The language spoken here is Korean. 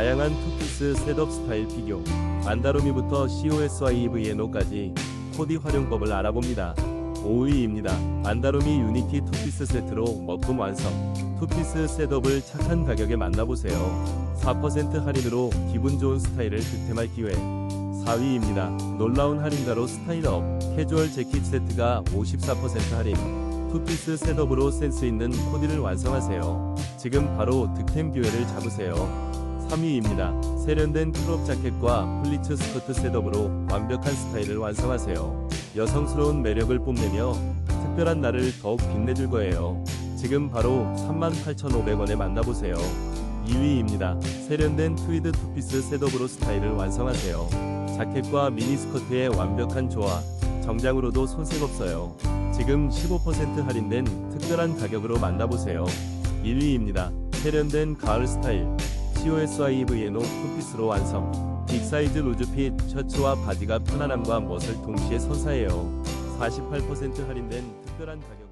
다양한 투피스 셋업 스타일 비교, 안다루미부터 COSYVNO까지 코디 활용법을 알아봅니다. 5위입니다. 안다루미 유니티 투피스 세트로 먹금 완성. 투피스 셋업을 착한 가격에 만나보세요. 4% 할인으로 기분 좋은 스타일을 득템할 기회. 4위입니다. 놀라운 할인가로 스타일업. 캐주얼 재킷 세트가 54% 할인. 투피스 셋업으로 센스 있는 코디를 완성하세요. 지금 바로 득템 기회를 잡으세요. 3위입니다. 세련된 크롭 자켓과 플리츠 스커트 셋업으로 완벽한 스타일을 완성하세요. 여성스러운 매력을 뽐내며 특별한 날을 더욱 빛내줄 거예요. 지금 바로 38,500원에 만나보세요. 2위입니다. 세련된 트위드 투피스 셋업으로 스타일을 완성하세요. 자켓과 미니스커트의 완벽한 조화, 정장으로도 손색 없어요. 지금 15% 할인된 특별한 가격으로 만나보세요. 1위입니다. 세련된 가을 스타일 COSIVNO 투피스로 완성 빅사이즈 루즈핏 셔츠와 바지가 편안함과 멋을 동시에 선사해요. 48% 할인된 특별한 가격